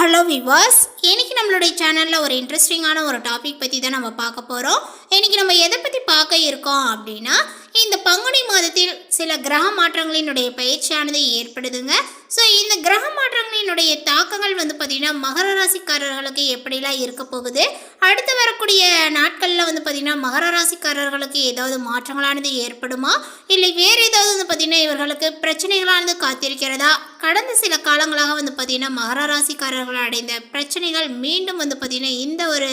Hello விவாஸ் இன்றைக்கி நம்மளுடைய சேனலில் ஒரு இன்ட்ரெஸ்டிங்கான ஒரு டாபிக் பற்றி தான் நம்ம பார்க்க போகிறோம் இன்றைக்கி நம்ம எதை பற்றி பார்க்க இருக்கோம் அப்படின்னா இந்த பங்குனி மாதத்தில் சில கிரக மாற்றங்களினுடைய பயிற்சியானது ஏற்படுதுங்க. ஸோ இந்த கிரக மாற்றங்களினுடைய தாக்கங்கள் வந்து பார்த்திங்கன்னா மகர ராசிக்காரர்களுக்கு எப்படிலாம் இருக்க போகுது? அடுத்து வரக்கூடிய நாட்களில் வந்து பார்த்திங்கன்னா மகர ராசிக்காரர்களுக்கு ஏதாவது மாற்றங்களானது ஏற்படுமா? இல்லை வேறு ஏதாவது வந்து பார்த்திங்கன்னா இவர்களுக்கு பிரச்சனைகளானது காத்திருக்கிறதா? கடந்த சில காலங்களாக வந்து பார்த்திங்கன்னா மகர ராசிக்காரர்கள் அடைந்த பிரச்சனைகள் மீண்டும் வந்து பார்த்திங்கன்னா இந்த ஒரு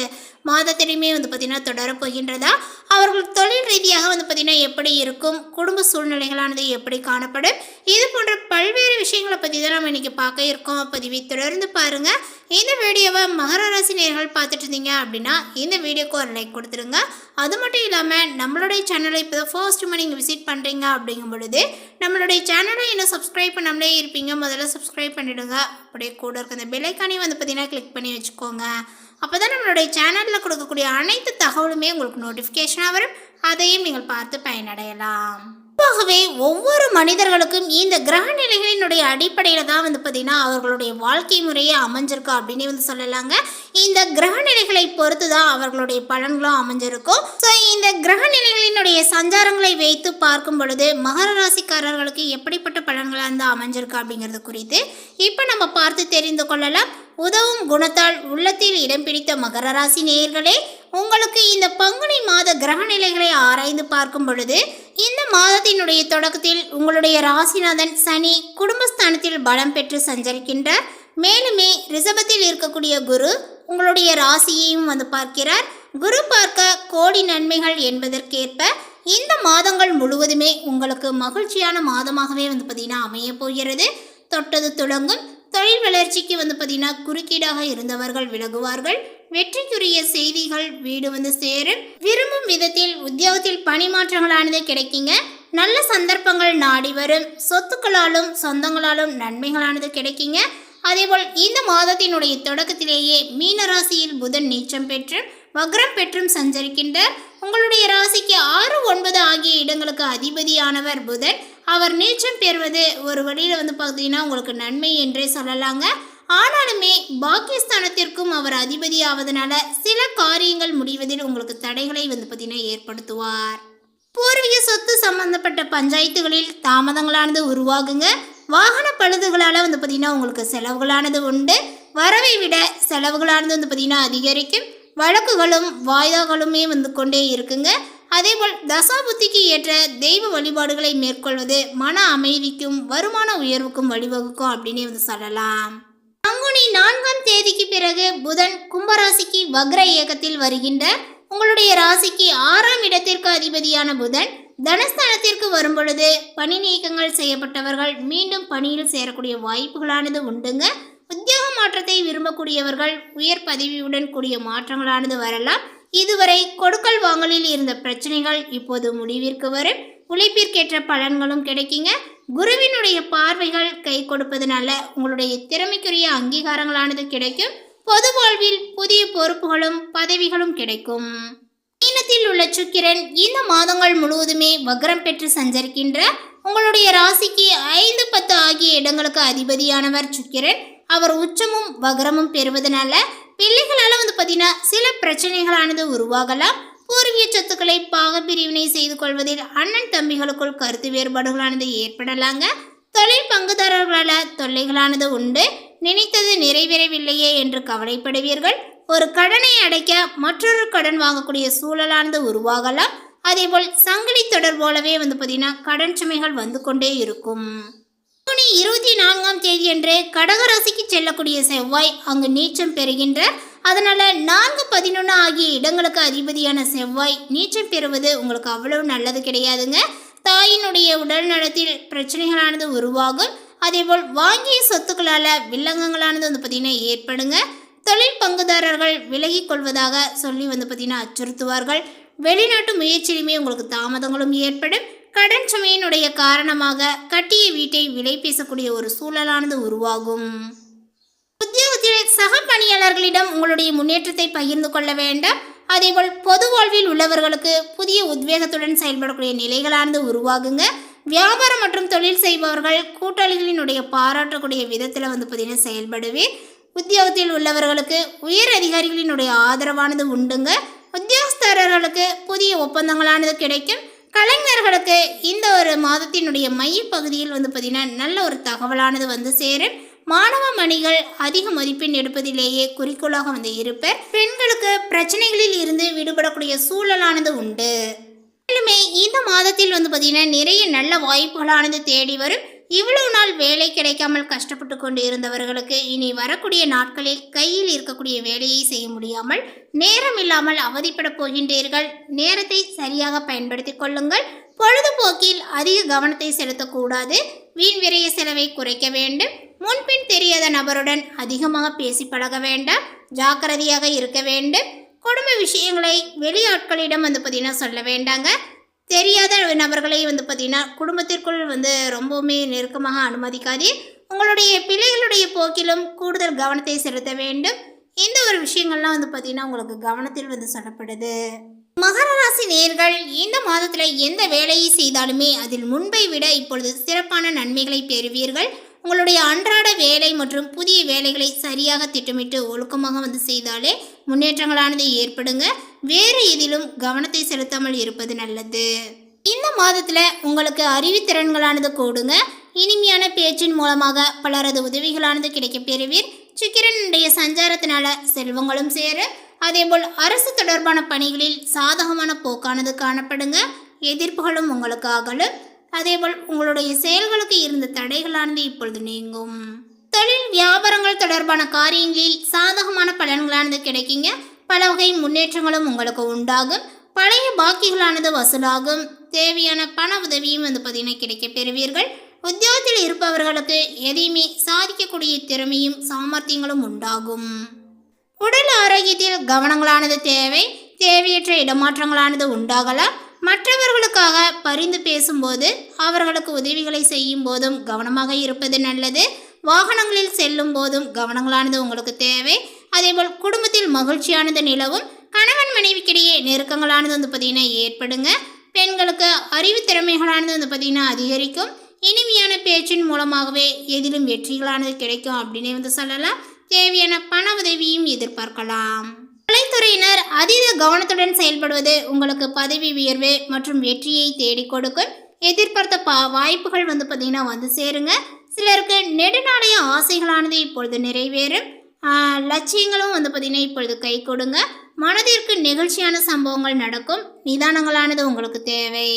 மாதத்திலையுமே வந்து பார்த்திங்கன்னா தொடரப்போகின்றதா அவர்கள் தொழில் ரீதியாக வந்து பார்த்திங்கன்னா எப்படி இருக்கும்? குடும்ப சூழ்நிலைகளானது எப்படி காணப்படும்? இது போன்ற பல்வேறு விஷயங்களை பற்றி தான் நம்ம இன்றைக்கி பார்க்க இருக்கோம். பதிவை தொடர்ந்து பாருங்கள் இந்த வீடியோவை மகர ராசி நேர்கள் பார்த்துட்டு இருந்தீங்க அப்படின்னா இந்த வீடியோக்கு ஒரு லைக் கொடுத்துருங்க. அது மட்டும் இல்லாமல் நம்மளுடைய சேனலை இப்போ தான் ஃபர்ஸ்ட் டைம் நீங்கள் விசிட் பண்ணுறீங்க அப்படிங்கும் பொழுது நம்மளுடைய சேனலை இன்னும் சப்ஸ்கிரைப் பண்ணாமலே இருப்பீங்க. முதல்ல சப்ஸ்கிரைப் பண்ணிவிடுங்க அப்படியே கூட இருக்க அந்த பெல்லைக்கானே வந்து பார்த்தீங்கன்னா கிளிக் பண்ணி வச்சுக்கோங்க. அப்போ தான் நம்மளுடைய சேனலில் கொடுக்கக்கூடிய அனைத்து தகவலுமே உங்களுக்கு நோட்டிஃபிகேஷனாக வரும். அதையும் நீங்கள் பார்த்து பயனடையலாம். பொதுவாகவே ஒவ்வொரு மனிதர்களுக்கும் இந்த கிரக நிலைகளினுடைய அடிப்படையில் தான் வந்து பார்த்திங்கன்னா அவர்களுடைய வாழ்க்கை முறையே அமைஞ்சிருக்கா அப்படின்னு வந்து சொல்லலாங்க. இந்த கிரக நிலைகளை பொறுத்து தான் அவர்களுடைய பலன்களும் அமைஞ்சிருக்கும். ஸோ இந்த கிரக நிலைகளினுடைய சஞ்சாரங்களை வைத்து பார்க்கும் பொழுது மகர ராசிக்காரர்களுக்கு எப்படிப்பட்ட பலன்களாக இருந்தால் அமைஞ்சிருக்கு அப்படிங்கிறது குறித்து இப்போ நம்ம பார்த்து தெரிந்து கொள்ளலாம். உதவும் குணத்தால் உள்ளத்தில் இடம் பிடித்த மகர ராசி நேயர்களே உங்களுக்கு இந்த பங்குனி மாத கிரக நிலைகளை ஆராய்ந்து பார்க்கும் பொழுது இந்த மாதத்தினுடைய தொடக்கத்தில் உங்களுடைய ராசிநாதன் சனி குடும்பஸ்தானத்தில் பலம் பெற்று சஞ்சரிக்கின்றார். மேலுமே ரிசபத்தில் இருக்கக்கூடிய குரு உங்களுடைய ராசியையும் வந்து பார்க்கிறார். குரு பார்க்க கோடி நன்மைகள் என்பதற்கேற்ப இந்த மாதங்கள் முழுவதுமே உங்களுக்கு மகிழ்ச்சியான மாதமாகவே வந்து பார்த்தீங்கன்னா அமைய போகிறது. தொட்டது துளங்கும் தொழில் வளர்ச்சிக்கு வந்து பார்த்தீங்கன்னா குறுக்கீடாக இருந்தவர்கள் விலகுவார்கள். வெற்றிக்குரிய செய்திகள் வீடு வந்து சேரும். விரும்பும் விதத்தில் உத்தியோகத்தில் பணிமாற்றங்களானது கிடைக்குங்க. நல்ல சந்தர்ப்பங்கள் நாடி வரும். சொத்துக்களாலும் சொந்தங்களாலும் நன்மைகளானது கிடைக்குங்க. அதேபோல் இந்த மாதத்தினுடைய தொடக்கத்திலேயே மீன ராசியில் புதன் நீச்சம் பெற்று வக்ரம் பெற்றும் சஞ்சரிக்கின்ற உங்களுடைய ராசிக்கு ஆறு ஒன்பது ஆகிய இடங்களுக்கு அதிபதியானவர் புதன். அவர் நீச்சம் பெறுவது ஒரு வழியில் வந்து பார்த்தீங்கன்னா உங்களுக்கு நன்மை என்றே சொல்லலாங்க. ஆனாலுமே பாகிஸ்தானத்திற்கும் அவர் அதிபதி ஆவதனால சில காரியங்கள் முடிவதில் உங்களுக்கு தடைகளை வந்து பார்த்தீங்கன்னா ஏற்படுத்துவார். பூர்வீக சொத்து சம்பந்தப்பட்ட பஞ்சாயத்துகளில் தாமதங்களானது உருவாகுங்க. வாகன பழுதுகளால் வந்து பார்த்தீங்கன்னா உங்களுக்கு செலவுகளானது உண்டு. வரவை விட செலவுகளானது வந்து பார்த்தீங்கன்னா அதிகரிக்கும். வழக்குகளும் வாய்தாகளுமே வந்து கொண்டே இருக்குங்க. அதேபோல் தசாபுத்திக்கு ஏற்ற தெய்வ வழிபாடுகளை மேற்கொள்வது மன அமைதிக்கும் வருமான உயர்வுக்கும் வழிவகுக்கும் அப்படின்னு வந்து சொல்லலாம். பங்குனி நான்காம் தேதிக்கு பிறகு புதன் கும்பராசிக்கு வக்ர இயக்கத்தில் வருகின்ற உங்களுடைய ராசிக்கு ஆறாம் இடத்திற்கு அதிபதியான புதன் தனஸ்தானத்திற்கு வரும் பொழுது பணி நீக்கங்கள் செய்யப்பட்டவர்கள் மீண்டும் பணியில் சேரக்கூடிய வாய்ப்புகளானது உண்டுங்க. உத்தியோக மாற்றத்தை விரும்பக்கூடியவர்கள் உயர் பதவியுடன் கூடிய மாற்றங்களானது வரலாம். இதுவரை கொடுக்கல் வாங்கலில் இருந்த பிரச்சனைகள் இப்போது முடிவிற்கு வரும். உழைப்பிற்கேற்ற பலன்களும் கிடைக்குங்க. குருவினுடைய பார்வைகள் கை கொடுப்பதனால உங்களுடைய திறமைக்குரிய அங்கீகாரங்களானது கிடைக்கும். பொது வாழ்வில் புதிய பொறுப்புகளும் பதவிகளும் கிடைக்கும். மீனத்தில் உள்ள சுக்கிரன் இந்த மாதங்கள் முழுவதுமே வக்ரம் பெற்று சஞ்சரிக்கின்ற உங்களுடைய ராசிக்கு ஐந்து பத்து ஆகிய இடங்களுக்கு அதிபதியானவர் சுக்கிரன். அவர் உச்சமும் வக்ரமும் பெறுவதனால பிள்ளைகளால் வந்து பார்த்தீங்கன்னா சில பிரச்சனைகளானது உருவாகலாம். பூர்வீக சொத்துக்களை பாகப்பிரிவினை செய்து கொள்வதில் அண்ணன் தம்பிகளுக்குள் கருத்து வேறுபாடுகளானது ஏற்படலாங்க. தொழில் பங்குதாரர்களால் தொல்லைகளானது உண்டு. நினைத்தது நிறைவேறவில்லையே என்று கவலைப்படுவீர்கள். ஒரு கடனை அடைக்க மற்றொரு கடன் வாங்கக்கூடிய சூழலானது உருவாகலாம். அதேபோல் சங்கிலி தொடர் போலவே வந்து பார்த்தீங்கன்னா கடன் சுமைகள் வந்து கொண்டே இருக்கும். ஜூனி இருபத்தி நான்காம் தேதியன்று கடகராசிக்கு செல்லக்கூடிய செவ்வாய் அங்கு நீச்சம் பெறுகின்ற அதனால் நான்கு பதினொன்று ஆகிய இடங்களுக்கு அதிபதியான செவ்வாய் நீச்சம் பெறுவது உங்களுக்கு அவ்வளவு நல்லது கிடையாதுங்க. தாயினுடைய உடல் நலத்தில் பிரச்சனைகளானது உருவாகும். அதேபோல் வாங்கிய சொத்துக்களால் வில்லங்கங்களானது வந்து பார்த்திங்கன்னா ஏற்படுங்க. தொழில் பங்குதாரர்கள் விலகி கொள்வதாக சொல்லி வந்து பார்த்திங்கன்னா அச்சுறுத்துவார்கள். வெளிநாட்டு முயற்சியிலுமே உங்களுக்கு தாமதங்களும் ஏற்படும். கடன் சுமையினுடைய காரணமாக கட்டிய வீட்டை விலை பேசக்கூடிய ஒரு சூழலானது உருவாகும். பணியாளர்களிடம் உங்களுடைய முன்னேற்றத்தை பகிர்ந்து கொள்ள வேண்டாம். அதேபோல் பொது வாழ்வில் உள்ளவர்களுக்கு புதிய உத்வேகத்துடன் செயல்படக்கூடிய நிலைகளானது உருவாகுங்க. வியாபாரம் மற்றும் தொழில் செய்பவர்கள் கூட்டாளிகளினுடைய பாராட்டக்கூடிய விதத்தில் வந்து பார்த்தீங்கன்னா செயல்படுவே. உத்தியோகத்தில் உள்ளவர்களுக்கு உயர் அதிகாரிகளினுடைய ஆதரவானது உண்டுங்க. உத்தியோகஸ்தரர்களுக்கு புதிய ஒப்பந்தங்களானது கிடைக்கும். கலைஞர்களுக்கு இந்த ஒரு மாதத்தினுடைய மையப்பகுதியில் வந்து பார்த்தீங்கன்னா நல்ல ஒரு தகவலானது வந்து சேரும். மாணவ மணிகள் அதிக மதிப்பெண் எடுப்பதிலேயே குறிக்கோளாக வந்து இருப்பர் பெண்களுக்கு பிரச்சனைகளில் இருந்து விடுபடக்கூடிய சூழலானது உண்டு. மேலுமே இந்த மாதத்தில் வந்து பார்த்தீங்கன்னா நிறைய நல்ல வாய்ப்புகளானது தேடி வரும். இவ்வளவு நாள் வேலை கிடைக்காமல் கஷ்டப்பட்டு கொண்டு இருந்தவர்களுக்கு இனி வரக்கூடிய நாட்களில் கையில் இருக்கக்கூடிய வேலையை செய்ய முடியாமல் நேரம் இல்லாமல் அவதிப்பட போகின்றீர்கள். நேரத்தை சரியாக பயன்படுத்தி கொள்ளுங்கள். பொழுதுபோக்கில் அதிக கவனத்தை செலுத்தக்கூடாது. வீண் விரைய செலவை குறைக்க வேண்டும். முன்பின் தெரியாத நபருடன் அதிகமாக பேசி பழக வேண்டாம். ஜாக்கிரதையாக இருக்க வேண்டும். குடும்ப விஷயங்களை வெளியாட்களிடம் வந்து பார்த்தீங்கன்னா சொல்ல வேண்டாங்க. தெரியாத நபர்களை வந்து பார்த்தீங்கன்னா குடும்பத்திற்குள் வந்து ரொம்பவுமே நெருக்கமாக அனுமதிக்காது. உங்களுடைய பிள்ளைகளுடைய போக்கிலும் கூடுதல் கவனத்தை செலுத்த வேண்டும். இந்த ஒரு விஷயங்கள்லாம் வந்து பார்த்தீங்கன்னா உங்களுக்கு கவனத்தில் வந்து சொல்லப்படுது. மகர ராசி நேர்கள் இந்த மாதத்தில் எந்த வேலையை செய்தாலுமே அதில் முன்பை விட இப்பொழுது சிறப்பான நன்மைகளை பெறுவீர்கள். உங்களுடைய அன்றாட வேலை மற்றும் புதிய வேலைகளை சரியாக திட்டமிட்டு ஒழுக்கமாக வந்து செய்தாலே முன்னேற்றங்களானது ஏற்படுங்க. வேறு எதிலும் கவனத்தை செலுத்தாமல் இருப்பது நல்லது. இந்த மாதத்தில் உங்களுக்கு அறிவுத்திறன்களானது கூடுங்க. இனிமையான பேச்சின் மூலமாக பலரது உதவிகளானது கிடைக்கப் பெறுவீர். சுக்கிரனுடைய சஞ்சாரத்தினால செல்வங்களும் சேர அதேபோல் அரசு தொடர்பான பணிகளில் சாதகமான போக்கானது காணப்படுங்க. எதிர்ப்புகளும் உங்களுக்கு ஆகலும். அதேபோல் உங்களுடைய செயல்களுக்கு இருந்த தடைகளானது இப்பொழுது நீங்கும். தொழில் வியாபாரங்கள் தொடர்பான காரியங்களில் சாதகமான பலன்களானது கிடைக்குங்க. பல வகை முன்னேற்றங்களும் உங்களுக்கு உண்டாகும். பழைய பாக்கிகளானது வசூலாகும். தேவையான பண உதவியும் வந்து பார்த்தீங்கன்னா கிடைக்க பெறுவீர்கள். உத்தியோகத்தில் இருப்பவர்களுக்கு எதையுமே சாதிக்கக்கூடிய திறமையும் சாமர்த்தியங்களும் உண்டாகும். உடல் ஆரோக்கியத்தில் கவனங்களானது தேவை தேவையற்ற இடமாற்றங்களானது உண்டாகலாம். மற்றவர்களுக்காக பரிந்து பேசும்போது அவர்களுக்கு உதவிகளை செய்யும் போதும் கவனமாக இருப்பது நல்லது. வாகனங்களில் செல்லும் போதும் கவனங்களானது உங்களுக்கு தேவை. அதேபோல் குடும்பத்தில் மகிழ்ச்சியானது நிலவும். கணவன் மனைவிக்கிடையே நெருக்கங்களானது வந்து பார்த்திங்கன்னா ஏற்படுங்க. பெண்களுக்கு அறிவு திறமைகளானது வந்து பார்த்திங்கன்னா அதிகரிக்கும். இனிமையான பேச்சின் மூலமாகவே எதிலும் வெற்றிகளானது கிடைக்கும் அப்படின்னே வந்து சொல்லலாம். தேவையான பண உதவியும் எதிர்பார்க்கலாம். கலைத்துறையினர் அதீத கவனத்துடன் செயல்படுவது உங்களுக்கு பதவி உயர்வு மற்றும் வெற்றியை தேடி கொடுக்கும். எதிர்பார்த்த பா வாய்ப்புகள் வந்து பார்த்தீங்கன்னா வந்து சேருங்க. சிலருக்கு நெடுநாளைய ஆசைகளானது இப்பொழுது நிறைவேறும். லட்சியங்களும் வந்து பார்த்திங்கன்னா இப்பொழுது கை கொடுங்க. மனதிற்கு நெகிழ்ச்சியான சம்பவங்கள் நடக்கும். நிதானங்களானது உங்களுக்கு தேவை.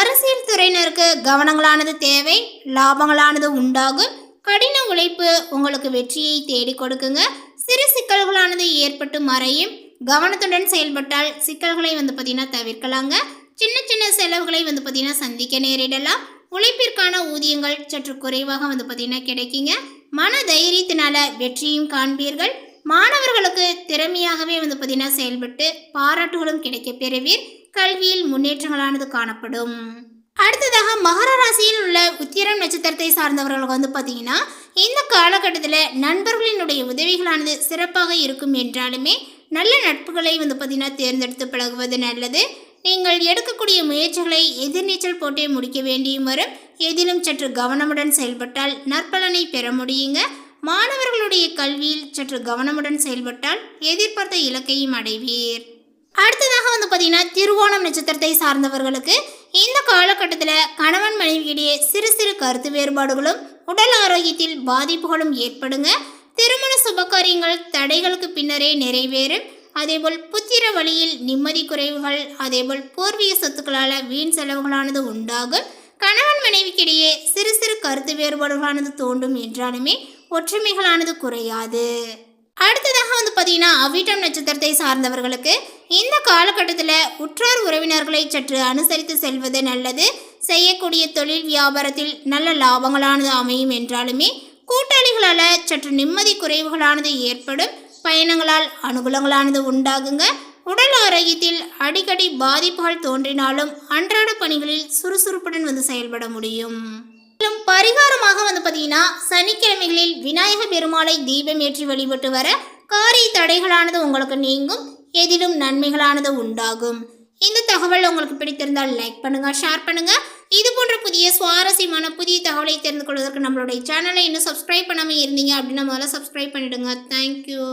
அரசியல் துறையினருக்கு கவனங்களானது தேவை. லாபங்களானது உண்டாகும். கடின உழைப்பு உங்களுக்கு வெற்றியை தேடி கொடுக்குங்க. சிறு சிக்கல்களானது ஏற்பட்டு மறையும். கவனத்துடன் செயல்பட்டால் சிக்கல்களை வந்து பார்த்தீங்கன்னா தவிர்க்கலாங்க. சின்ன சின்ன செலவுகளை வந்து பார்த்தீங்கன்னா சந்திக்க நேரிடலாம். உழைப்பிற்கான ஊதியங்கள் சற்று குறைவாக வந்து பார்த்தீங்கன்னா கிடைக்குங்க. மன தைரியத்தினால வெற்றியும் காண்பீர்கள். மாணவர்களுக்கு திறமையாகவே வந்து பார்த்தீங்கன்னா செயல்பட்டு பாராட்டுகளும் கிடைக்க பெறுவீர். கல்வியில் முன்னேற்றங்களானது காணப்படும். அடுத்ததாக மகர ராசியில் உள்ள உத்திரம் நட்சத்திரத்தை சார்ந்தவர்களுக்கு வந்து பார்த்தீங்கன்னா இந்த காலகட்டத்தில் நண்பர்களினுடைய உதவிகளானது சிறப்பாக இருக்கும் என்றாலுமே நல்ல நட்புகளை வந்து பார்த்தீங்கன்னா தேர்ந்தெடுத்து பழகுவது நல்லது. நீங்கள் எடுக்கக்கூடிய முயற்சிகளை எதிர்நீச்சல் போட்டே முடிக்க வேண்டியும் வரும். எதிலும் சற்று கவனமுடன் செயல்பட்டால் நற்பலனை பெற முடியுங்க. மாணவர்களுடைய கல்வியில் சற்று கவனமுடன் செயல்பட்டால் எதிர்பார்த்த இலக்கையும் அடைவீர். அடுத்ததாக வந்து பார்த்தீங்கன்னா திருவோணம் நட்சத்திரத்தை சார்ந்தவர்களுக்கு இந்த காலகட்டத்தில் கணவன் மனைவியிடையே சிறு சிறு கருத்து வேறுபாடுகளும் உடல் ஆரோக்கியத்தில் பாதிப்புகளும் ஏற்படுங்க. திருமண சுபகாரியங்கள் தடைகளுக்கு பின்னரே நிறைவேறும். அதேபோல் புத்திர வழியில் நிம்மதி குறைவுகள் அதேபோல் பூர்வீக சொத்துக்களால் வீண் செலவுகளானது உண்டாகும். கணவன் மனைவிக்கிடையே சிறு சிறு கருத்து வேறுபாடுகளானது தோண்டும் என்றாலுமே ஒற்றுமைகளானது குறையாது. அடுத்ததாக வந்து பார்த்தீங்கன்னா அவிட்டம் நட்சத்திரத்தை சார்ந்தவர்களுக்கு இந்த காலகட்டத்தில் உற்றார் உறவினர்களை சற்று அனுசரித்து செல்வது நல்லது. செய்யக்கூடிய தொழில் வியாபாரத்தில் நல்ல லாபங்களானது அமையும் என்றாலுமே கூட்டாளிகளால் சற்று நிம்மதி குறைவுகளானது ஏற்படும். பயணங்களால் அனுகூலங்களானது உண்டாகுங்க. உடல் ஆரோக்கியத்தில் அடிக்கடி பாதிப்புகள் தோன்றினாலும் அன்றாட பணிகளில் சுறுசுறுப்புடன் வந்து செயல்பட முடியும். மேலும் பரிகாரமாக வந்து பார்த்தீங்கன்னா சனிக்கிழமைகளில் விநாயக பெருமாளை தீபம் ஏற்றி வழிபட்டு வர காரிய தடைகளானது உங்களுக்கு நீங்கும் எதிலும் நன்மைகளானது உண்டாகும். இந்த தகவல் உங்களுக்கு பிடித்திருந்தால் லைக் பண்ணுங்க ஷேர் பண்ணுங்க. இது போன்ற புதிய சுவாரஸ்யமான புதிய தகவலை தெரிந்து கொள்வதற்கு நம்மளுடைய சேனலை இன்னும் சப்ஸ்கிரைப் பண்ணாமல் இருந்தீங்க அப்படின்னா முதல்ல சப்ஸ்கிரைப் பண்ணிடுங்க. தேங்க்யூ